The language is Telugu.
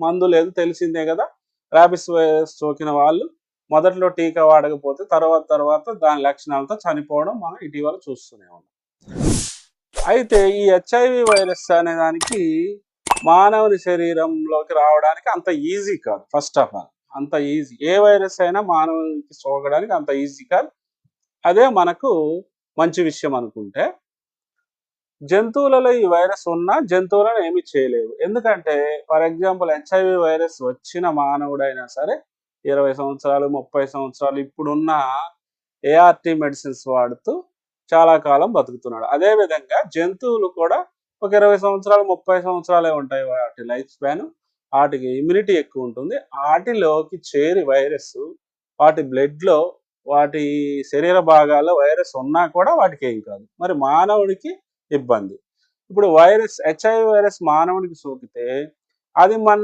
మందు లేదు తెలిసిందే కదా. ర్యాబిస్ వైరస్ సోకిన వాళ్ళు మొదట్లో టీకా వాడకపోతే తర్వాత తర్వాత దాని లక్షణాలతో చనిపోవడం మనం ఇటీవల చూస్తూనే ఉన్నాం. అయితే ఈ హెచ్ఐవి వైరస్ అనే దానికి మానవుని శరీరంలోకి రావడానికి అంత ఈజీ కాదు ఫస్ట్ ఆఫ్ ఆల్. అంత ఈజీ. ఏ వైరస్ అయినా మానవునికి సోకడానికి అంత ఈజీ కాదు. అదే మనకు మంచి విషయం అనుకుంటే జంతువులలో ఈ వైరస్ ఉన్నా జంతువులను ఏమి చేయలేవు. ఎందుకంటే ఫర్ ఎగ్జాంపుల్ హెచ్ఐవి వైరస్ వచ్చిన మానవుడైనా సరే ఇరవై సంవత్సరాలు ముప్పై సంవత్సరాలు ఇప్పుడున్న ఏఆర్టీ మెడిసిన్స్ వాడుతూ చాలా కాలం బతుకుతున్నాడు. అదే విధంగా జంతువులు కూడా ఒక ఇరవై సంవత్సరాలు ముప్పై సంవత్సరాలే ఉంటాయి వాటి లైఫ్ స్పాన్ వాటికి ఇమ్యూనిటీ ఎక్కువ ఉంటుంది. వాటిలోకి చేరి వైరస్ వాటి బ్లడ్లో లో వాటి శరీర భాగాల్లో వైరస్ ఉన్నా కూడా వాటికి ఏం కాదు. మరి మానవుడికి ఇబ్బంది. ఇప్పుడు వైరస్ హెచ్ఐవి వైరస్ మానవునికి సోకితే అది మన